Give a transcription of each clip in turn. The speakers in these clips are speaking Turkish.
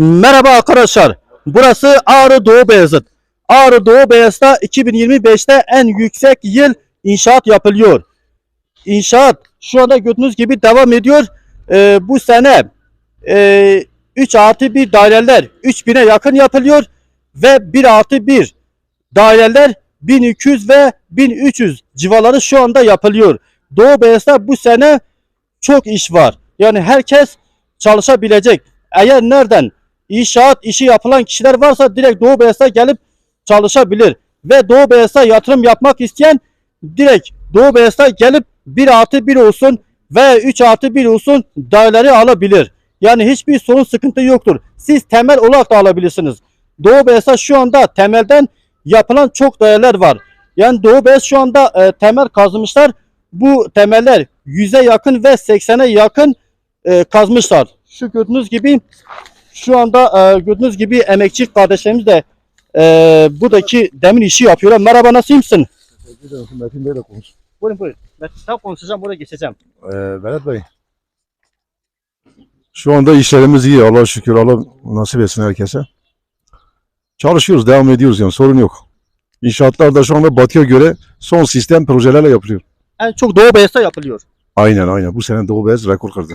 Merhaba arkadaşlar. Burası Ağrı Doğu Beyazıt. Ağrı Doğu Beyazıt'ta 2025'te en yüksek yıl inşaat yapılıyor. İnşaat şu anda gördüğünüz gibi devam ediyor. Ee, bu sene e, 3 artı 1 daireler 3000'e yakın yapılıyor ve 1 artı 1 daireler 1200 ve 1300 civarları şu anda yapılıyor. Doğu Beyazıt'ta bu sene çok iş var. Yani herkes çalışabilecek. Eğer nereden inşaat işi yapılan kişiler varsa direkt Doğu Beyazıt'a gelip çalışabilir. Ve Doğu Beyazıt'a yatırım yapmak isteyen direkt Doğu Beyazıt'a gelip 1 artı 1 olsun ve 3 artı 1 olsun daireleri alabilir. Yani hiçbir sorun sıkıntı yoktur. Siz temel olarak da alabilirsiniz. Doğu Beyazıt'a şu anda temelden yapılan çok daireler var. Yani Doğu Beyazıt şu anda e, temel kazmışlar. Bu temeller 100'e yakın ve 80'e yakın e, kazmışlar. Şu gördüğünüz gibi şu anda e, gördüğünüz gibi emekçi kardeşlerimiz de e, buradaki demir işi yapıyorlar. Merhaba nasılsın? Bir de Metin Bey'le konuş. Buyurun buyurun. Ben tam konuşacağım buraya geçeceğim. Ee, Berat Bey. Şu anda işlerimiz iyi. Allah'a şükür. Allah nasip etsin herkese. Çalışıyoruz. Devam ediyoruz yani. Sorun yok. İnşaatlar da şu anda batıya göre son sistem projelerle yapılıyor. En çok Doğu Beyazıt'ta yapılıyor. Aynen aynen. Bu sene Doğu Beyaz rekor kırdı.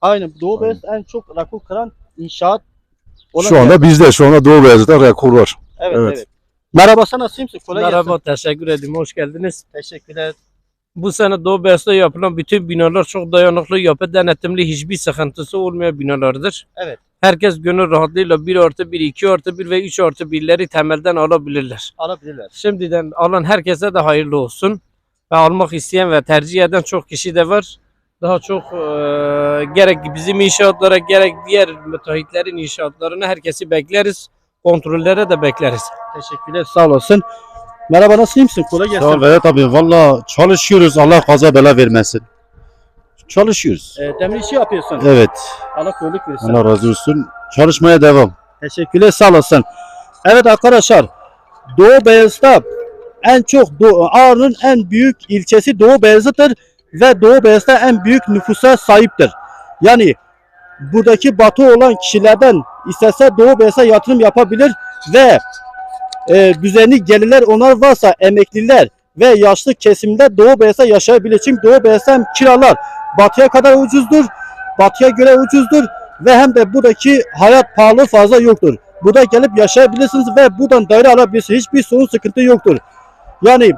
Aynen. Doğu. Beyazıt en çok rakı kıran inşaat. Şu anda bizde. Şu anda Doğu Beyaz'da rekor var. Evet, evet. evet. Merhaba sana nasılsın? Kolay Merhaba, gelsin. teşekkür ederim. Hoş geldiniz. Teşekkürler. Bu sene Doğu Beyaz'da yapılan bütün binalar çok dayanıklı, yapı denetimli, hiçbir sıkıntısı olmayan binalardır. Evet. Herkes gönül rahatlığıyla 1 artı 1, 2 artı 1 ve 3 artı 1'leri temelden alabilirler. Alabilirler. Şimdiden alan herkese de hayırlı olsun. Ve almak isteyen ve tercih eden çok kişi de var. Daha çok eee, gerek bizim inşaatlara gerek diğer müteahhitlerin inşaatlarına herkesi bekleriz. Kontrollere de bekleriz. Teşekkürler. Sağ olasın. Merhaba nasılsın? Kolay gelsin. Sağ ol Vedat abi. Valla çalışıyoruz. Allah kaza bela vermesin. Çalışıyoruz. E, demir işi yapıyorsun. Evet. Allah kolaylık versin. Allah razı olsun. Çalışmaya devam. Teşekkürler sağ olasın. Evet arkadaşlar Doğu Beyazıt'ta en çok Doğu, Ağrı'nın en büyük ilçesi Doğu Beyazıt'tır ve Doğu Beyazıt'ta en büyük nüfusa sahiptir. Yani buradaki batı olan kişilerden istese Doğu Beyazıt'a yatırım yapabilir ve e, düzenli gelirler onlar varsa emekliler ve yaşlı kesimde Doğu Beyazıt'ta yaşayabilir. Çünkü Doğu Beyazıt'ta hem kiralar batıya kadar ucuzdur, batıya göre ucuzdur ve hem de buradaki hayat pahalı fazla yoktur. Burada gelip yaşayabilirsiniz ve buradan daire alabilirsiniz. Hiçbir sorun sıkıntı yoktur. Yani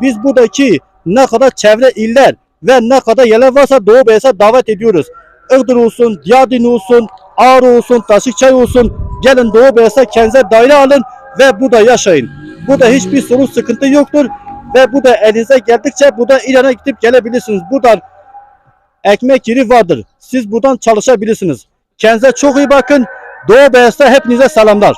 biz buradaki ne kadar çevre iller ve ne kadar yerler varsa Doğu Beyaz'a davet ediyoruz. Iğdır olsun, Diyadin olsun, Ağrı olsun, Taşıkçay olsun. Gelin Doğu Beyaz'a kendinize daire alın ve burada yaşayın. Burada hiçbir sorun sıkıntı yoktur ve burada elinize geldikçe burada İran'a gidip gelebilirsiniz. Buradan ekmek yeri vardır. Siz buradan çalışabilirsiniz. Kendinize çok iyi bakın. Doğu Beyaz'da hepinize selamlar.